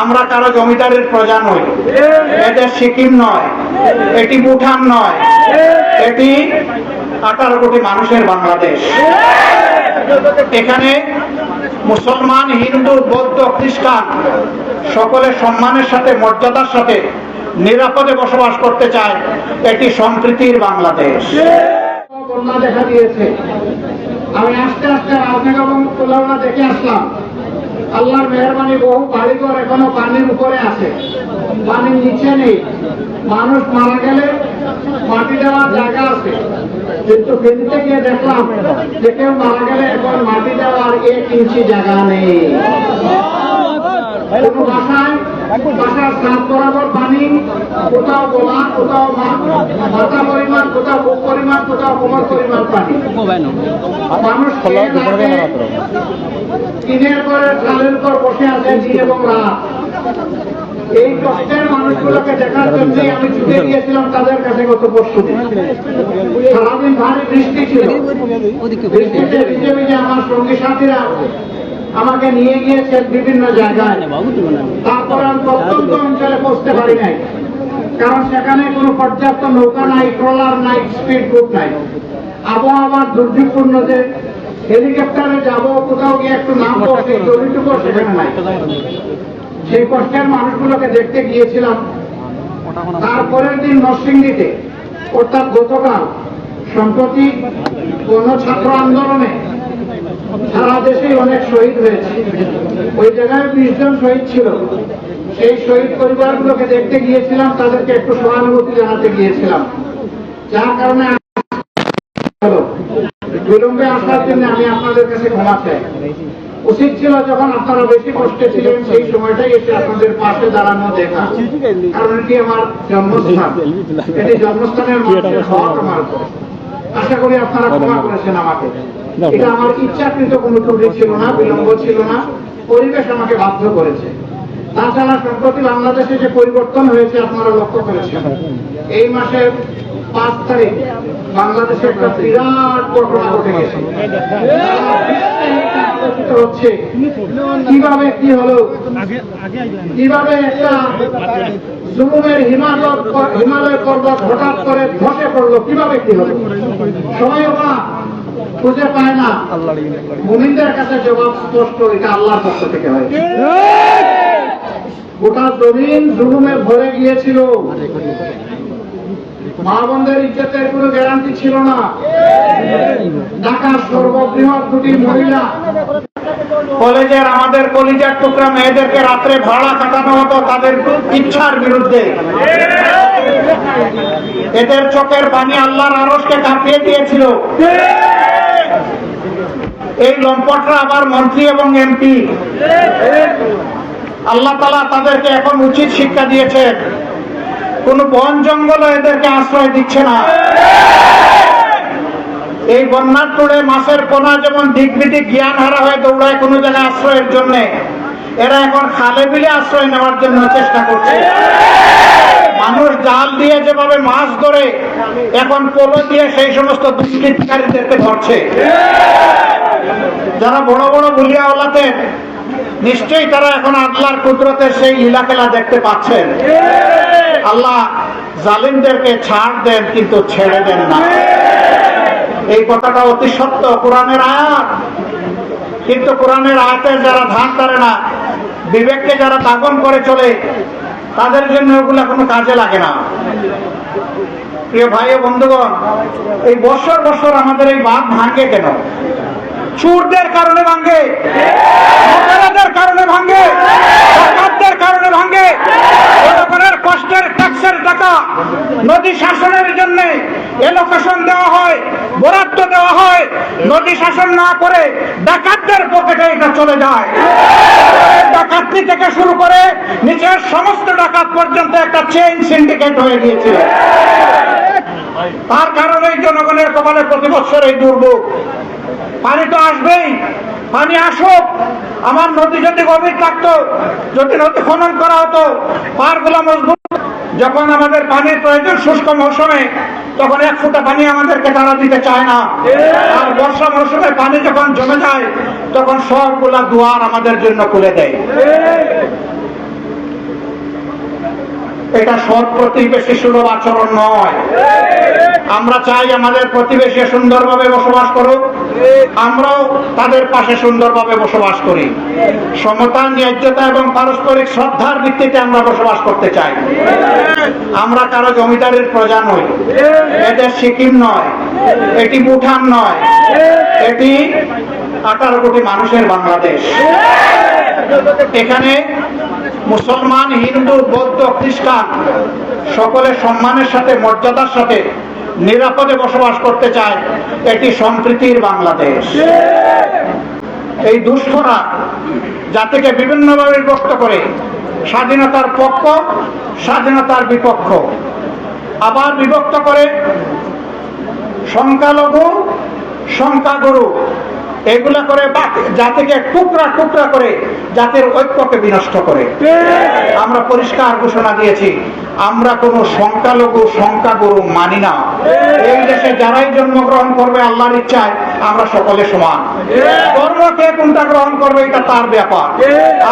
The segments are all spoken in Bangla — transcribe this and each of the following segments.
আমরা কারও জমিদারের প্রজা নই। এটা সিকিম নয়, এটি ভুটান নয়, এটি আঠারো কোটি মানুষের বাংলাদেশ। এখানে মুসলমান, হিন্দু, বৌদ্ধ, খ্রিস্টান সকলে সম্মানের সাথে, মর্যাদার সাথে নিরাপদে বসবাস করতে চায়, এটি সম্প্রীতির বাংলাদেশ। দেখা দিয়েছে। আমি আস্তে আস্তে রাজনগর কোলাউনা দেখে আসলাম। আল্লাহর মেহরবানি বহু বাড়িঘর এখনও পানির উপরে আছে। পানির নিচে নেই। মানুষ মারা গেলে মাটি দেওয়ার জায়গা আছে। কিন্তু ফেরিতে গিয়ে দেখলাম যে কেউ মারা গেলে এখন মাটি দেওয়ার এক ইঞ্চি জায়গা নেই। সাত বরাবর পানি কোথাও গোলা কোথাও মাথা পরিমাণ কোথাও বুক পরিমাণ কোথাও কোমর পরিমাণ পানি। মানুষ খেয়ে না খেয়ে দিনের পরে চালের পর বসে আছে দিন এবং রাত। এই কষ্টের মানুষগুলোকে দেখার জন্য আমি ছুটে গিয়েছিলাম তাদের কাছে গত পরশু সারাদিন ভারী বৃষ্টি ছিল। বৃষ্টিতে ভিজে ভিজে আমার সঙ্গী সাথীরা আমাকে নিয়ে গিয়েছেন বিভিন্ন জায়গায়। তারপর আমি প্রত্যন্ত অঞ্চলে পৌঁছতে পারি নাই। কারণ সেখানে কোনো পর্যাপ্ত নৌকা নাই, ট্রলার নাই, স্পিড বোট নাই। আবহাওয়া দুর্যোগপূর্ণ যে হেলিকপ্টারে যাব, কোথাও গিয়ে একটু নামবো, সেই জমিটুকু সেখানে নাই। সেই কষ্টের মানুষগুলোকে দেখতে গিয়েছিলাম। তারপরের দিন নরসিংদীতে, অর্থাৎ গতকাল, সম্প্রতি কোন ছাত্র আন্দোলনে সারা দেশে অনেক শহীদ হয়েছে। ওই জায়গায় বিশ জন শহীদ ছিল। সেই শহীদ পরিবারগুলোকে দেখতে গিয়েছিলাম, তাদেরকে একটু সহানুভূতি জানাতে গিয়েছিলাম। যার কারণে বিলম্বে আসার জন্য আমি আপনাদের কাছে ক্ষমা চাই। উচিত ছিল যখন আপনারা বেশি কষ্টে ছিলেন, সেই সময়টাই এসে আপনাদের পাশে দাঁড়ানো দেখা। কারণ এটি আমার জন্মস্থান। এটি জন্মস্থানের মানুষের উপরে। আশা করি আপনারা ক্ষমা করেছেন আমাকে। এটা আমার ইচ্ছাকৃত কোনো ত্রুটি ছিল না, বিলম্ব ছিল না। পরিবেশ আমাকে বাধ্য করেছে। তাছাড়া সম্প্রতি বাংলাদেশে যে পরিবর্তন হয়েছে, আপনারা লক্ষ্য করেছেন। এই মাসের পাঁচ তারিখ বাংলাদেশে একটা বিরাট ঘটনা ঘটে গেছে। কীভাবে কি হলো? কীভাবে একটা হিমালয় হিমালয় পর্বত হঠাৎ করে ধসে পড়ল? কীভাবে কি হলো? ওরা খুঁজে পায় না। মুমিনদের কাছে জবাব স্পষ্ট এটা আল্লাহর পক্ষ থেকে হয়। গোটা জমিন জুলুমে ভরে গিয়েছিল। মা বোনদের ইজ্জতের কোনো গ্যারান্টি ছিল না। ঢাকার সর্ববৃহৎ দুটি মহিলা। কলেজের আমাদের কলিজার টুকরা মেয়েদেরকে রাত্রে ভাড়া কাটানো হতো তাদের ইচ্ছার বিরুদ্ধে। এদের চোখের পানি আল্লাহর আরসকে কাঁপিয়ে দিয়েছিল। এই লম্পটরা আবার মন্ত্রী এবং এমপি। আল্লাহ তালা তাদেরকে এখন উচিত শিক্ষা দিয়েছে। কোন বন জঙ্গল এদেরকে আশ্রয় দিচ্ছে না। এই বন্যার তোড়ে মাছের পোনা যেমন দিকবিদিক জ্ঞান হারা হয়ে দৌড়ায় কোনো জায়গায় আশ্রয়ের জন্য, এরা এখন খালে বিলে আশ্রয় নেওয়ার জন্য চেষ্টা করছে। মানুষ জাল দিয়ে যেভাবে মাছ ধরে, এখন পোলো দিয়ে সেই সমস্ত দুষ্কৃতকারীদেরকে ধরছে। যারা বড় বড় বুলিয়াওয়ালাতে নিশ্চয়ই তারা এখন আল্লাহর কুদরতের সেই লীলা খেলা দেখতে পাচ্ছেন। আল্লাহ জালিমদেরকে ছাড় দেন, কিন্তু ছেড়ে দেন না। এই কথাটা অতি সত্য, কোরআনের আয়াত। কিন্তু কোরআনের আয়াতের যারা ধান করে না, বিবেককে যারা দাগন করে চলে, তাদের জন্য ওগুলা কোনো কাজে লাগে না। প্রিয় ভাই ও বন্ধুগণ, এই বছর বছর আমাদের এই বাঁধ ভাঙে কেন? চুরদের কারণে ভাঙে। মহিলাদের কারণে ভাঙে। সরকারদের কারণে ভাঙে। জনগণের কষ্টের ট্যাক্সের টাকা নদী শাসনের জন্য এলোকেশন দেওয়া হয়, বরাদ্দ দেওয়া হয়। নদী শাসন না করে ডাকাতদের পকেটে এটা চলে যায়। ডাকাতি থেকে শুরু করে নিচের সমস্ত ডাকাত পর্যন্ত একটা চেইন সিন্ডিকেট হয়ে গিয়েছিল তার কারণেই জনগণের কপালে প্রতি বছর এই দুর্ভোগ। পানি তো আসবেই। পানি আসুক। আমার নদী যদি গভীর থাকতো, যদি নদী খনন করা হতো পারগুলা মজবুত। যখন আমাদের পানির প্রয়োজন শুষ্ক মৌসুমে, তখন এক ফুটা পানি আমাদেরকে তারা দিতে চায় না। আর বর্ষা মৌসুমে পানি যখন জমে যায়, তখন সবগুলা দুয়ার আমাদের জন্য খুলে দেয়। এটা সৎ প্রতিবেশী সুলভ আচরণ নয়। আমরা চাই আমাদের প্রতিবেশী সুন্দরভাবে বসবাস করুক। আমরাও তাদের পাশে সুন্দরভাবে বসবাস করি। সমতা ন্যায্যতা এবং পারস্পরিক শ্রদ্ধার ভিত্তিতে আমরা বসবাস করতে চাই। আমরা কারও জমিদারের প্রজা নই। এদের সিকিম নয়, এটি ভুটান নয়, এটি আঠারো কোটি মানুষের বাংলাদেশ। এখানে মুসলমান, হিন্দু, বৌদ্ধ, খ্রিস্টান সকলে সম্মানের সাথে, মর্যাদার সাথে নিরাপদে বসবাস করতে চায়, এটি সম্প্রীতির বাংলাদেশ। এই দুষ্করা জাতিকে বিভিন্নভাবে বিভক্ত করে, স্বাধীনতার পক্ষ, স্বাধীনতার বিপক্ষ। আবার বিভক্ত করে সংখ্যালঘু, সংখ্যাগুরু এগুলা করে জাতিকে টুকরা টুকরা করে জাতির ঐক্যকে বিনষ্ট করে। আমরা পরিষ্কার ঘোষণা দিয়েছি, আমরা কোনো সংখ্যালঘু, সংখ্যাগুরু মানি না। এই দেশে যারাই জন্মগ্রহণ করবে আল্লাহর ইচ্ছায়, আমরা সকলে সমান। ধর্ম কে কোনটা গ্রহণ করবে, এটা তার ব্যাপার।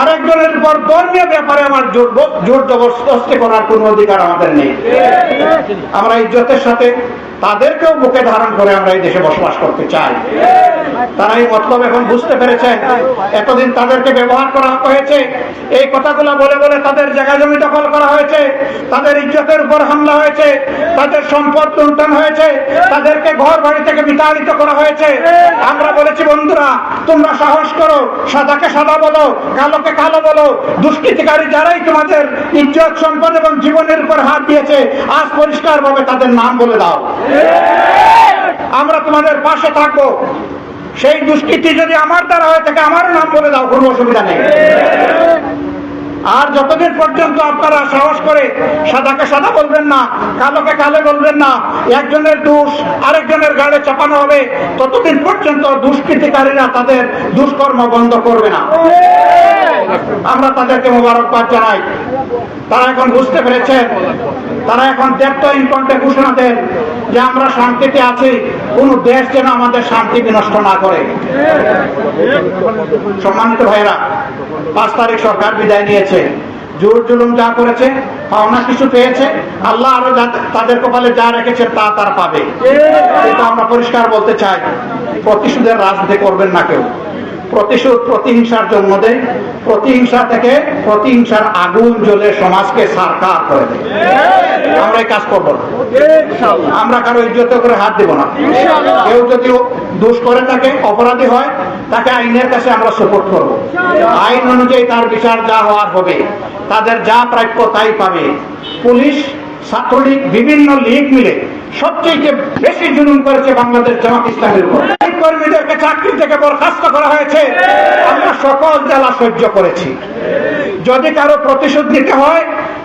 আরেকজনের উপর ধর্মীয় ব্যাপারে আমার জোর জোর জবরদস্তি করার কোনো অধিকার আমাদের নেই। আমরা ইজ্জতের সাথে তাদেরকেও বুকে ধারণ করে আমরা এই দেশে বসবাস করতে চাই। তারা এই মতলব এখন বুঝতে পেরেছেন। এতদিন তাদেরকে ব্যবহার করা হয়েছে। এই কথাগুলো বলে বলে তাদের জায়গা জমি দখল করা হয়েছে। তাদের ইজ্জতের উপর হামলা হয়েছে। তাদের সম্পদ লুণ্ঠন হয়েছে। তাদেরকে ঘর বাড়ি থেকে বিতাড়িত করা হয়েছে। আমরা বলেছি, বন্ধুরা, তোমরা সাহস করো। সাদাকে সাদা বলো, কালোকে কালো বলো। দুষ্কৃতিকারী যারাই তোমাদের ইজ্জত, সম্পদ এবং জীবনের উপর হাত দিয়েছে, আজ পরিষ্কার ভাবে তাদের নাম বলে দাও। আমরা তোমাদের পাশে থাকব। সেই দুষ্কৃতি যদি আমার দ্বারা হয়ে থাকে আমার নাম বলে দাও কোনো অসুবিধা নেই। আর যতদিন পর্যন্ত আপনারা সাহস করে সাদাকে সাদা বলবেন না, কালোকে কালো বলবেন না, একজনের দোষ আরেকজনের গাড়ে চাপানো হবে, ততদিন পর্যন্ত দুষ্কৃতিকারীরা তাদের দুষ্কর্ম বন্ধ করবে না। আমরা তাদেরকে মোবারকবাদ জানাই। তারা এখন বুঝতে পেরেছেন, তারা এখন দেখতো ইনকন্টে ঘোষণা দেন। যে আমরা শান্তিতে আছি, কোন দেশ যেন আমাদের শান্তি বিনষ্ট না করে। সম্মানিত ভাইরা পাঁচ তারিখ সরকার বিদায় নিয়েছে। জোর জুলুম যা করেছে, পাওনা কিছু পেয়েছে, আল্লাহ আরও তাদের কপালে যা রেখেছে, তা তারা পাবে। এটা আমরা পরিষ্কার বলতে চাই। প্রতিশোধের রাজনীতি করবেন না কেউ। প্রতিশোধ প্রতিহিংসার জন্ম দেয়। প্রতিহিংসা থেকে প্রতিহিংসার আগুন জ্বলে সমাজকে সারকার করে দেয়। আমরা এই কাজ করব না। আমরা কারও ইজ্জত করে হাত দেব না। কেউ যদি দোষ করে থাকে অপরাধী হয় তাকে আইনের কাছে আমরা সাপোর্ট করব। আইন অনুযায়ী তার বিচার যা হওয়ার হবে তাদের যা প্রাপ্য তাই পাবে। পুলিশ ছাত্রলীগ বিভিন্ন লীগ মিলে সবচেয়ে বেশি জুলুম করেছে বাংলাদেশ জামাত ইসলামের কর্মীদেরকে চাকরি থেকে বরখাস্ত করা হয়েছে। আমরা সকল জ্বালা সহ্য করেছি। যদি কারও প্রতিশোধ নিতে হয়,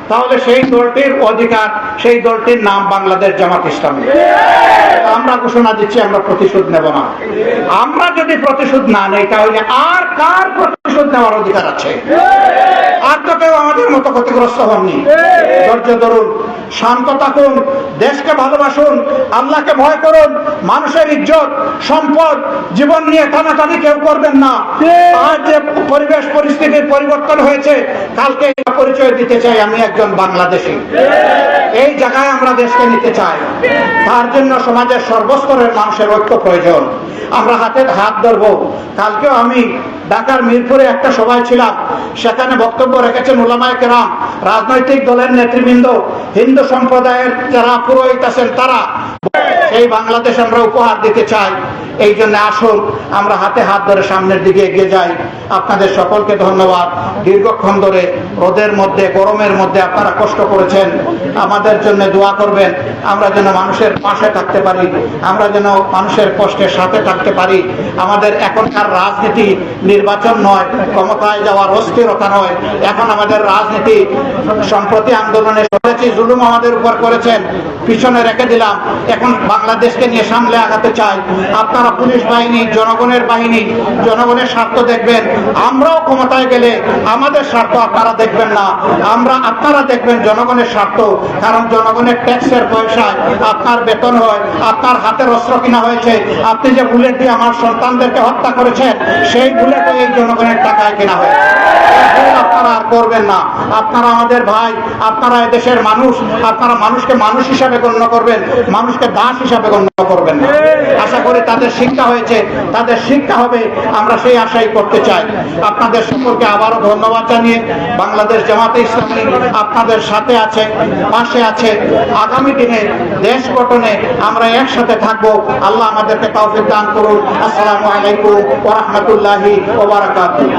তাহলে সেই দলটির অধিকার, সেই দলটির নাম বাংলাদেশ জামাত ইসলামী আমরা ঘোষণা দিচ্ছি, আমরা প্রতিশোধ নেব না। আমরা যদি প্রতিশোধ না নেই, তাহলে আর কার প্রতিশোধ নেওয়ার অধিকার আছে? আর তো কেউ আমাদের মতো ক্ষতিগ্রস্ত হননি। ধৈর্য ধরুন। শান্ত থাকুন, দেশকে ভালোবাসুন, আল্লাহকে ভয় করুন, মানুষের ইজ্জত, সম্পদ, জীবন নিয়ে টানাটানি কেউ করবেন না। আজ যে পরিবেশ পরিস্থিতির পরিবর্তন হয়েছে, কালকে পরিচয় দিতে চাই, আমি একজন বাংলাদেশি। এই জায়গায় আমরা দেশকে নিতে চাই। তার জন্য সমাজের সর্বস্তরের মানুষের ঐক্য প্রয়োজন। আমরা হাতে হাত ধরবো। কালকেও আমি ঢাকার মিরপুরে একটা সভায় ছিলাম। সেখানে বক্তব্য রেখেছেন ওলামায় কেরাম, রাজনৈতিক দলের নেতৃবৃন্দ, হিন্দু সম্প্রদায়ের যারা পুরোহিত আছেন তারা। সেই বাংলাদেশ আমরা উপহার দিতে চাই। এই জন্য আসুন, আমরা হাতে হাত ধরে সামনের দিকে এগিয়ে যাই। আপনাদের সকলকে ধন্যবাদ। দীর্ঘক্ষণ ধরে রোদের মধ্যে, গরমের মধ্যে আপনারা কষ্ট করেছেন। আমাদের জন্য দোয়া করবেন, আমরা যেন মানুষের পাশে থাকতে পারি, আমরা যেন মানুষের কষ্টের সাথে থাকতে পারি। আমাদের এখনকার রাজনীতি নির্বাচন নয়, ক্ষমতায় যাওয়ার অস্থিরতা নয়। এখন আমাদের রাজনীতি সম্প্রতি আন্দোলনে করেছি, জুলুম আমাদের উপর করেছেন, পিছনে রেখে দিলাম। এখন বাংলাদেশকে নিয়ে সামলে আগাতে চাই। আপনারা পুলিশ বাহিনী, জনগণের বাহিনী, জনগণের স্বার্থ দেখবেন। আমরাও ক্ষমতায় গেলে আমাদের স্বার্থ আপনারা দেখবেন না। আমরা আপনারা দেখবেন জনগণের স্বার্থ, কারণ জনগণের ট্যাক্সের পয়সায় আপনার বেতন হয়, আপনার হাতের অস্ত্র কিনা হয়েছে, আপনি যে বুলেট দিয়ে আমার সন্তানদেরকে হত্যা করেছেন, সেই বুলেটও এই জনগণের টাকায় কেনা হয়েছে। আপনারা আর করবেন না। আপনারা আমাদের ভাই, আপনারা এদেশের মানুষ আপনারা মানুষকে মানুষ হিসাবে গণ্য করবেন, মানুষকে দাস হিসাবে গণ্য করবেন আশা করি তাদের শিক্ষা হয়েছে, তাদের শিক্ষা হবে, আমরা সেই আশাই করতে চাই। আপনাদের সকলকে আবারও ধন্যবাদ জানিয়ে বাংলাদেশ জামাতে ইসলামী আপনাদের সাথে আছে, পাশে আছে। আগামী দিনে দেশ গঠনে আমরা একসাথে থাকব। আল্লাহ আমাদেরকে তৌফিক দান করুন। আসসালামু আলাইকুম ওয়া রাহমাতুল্লাহি ওয়া বারাকাতুহু।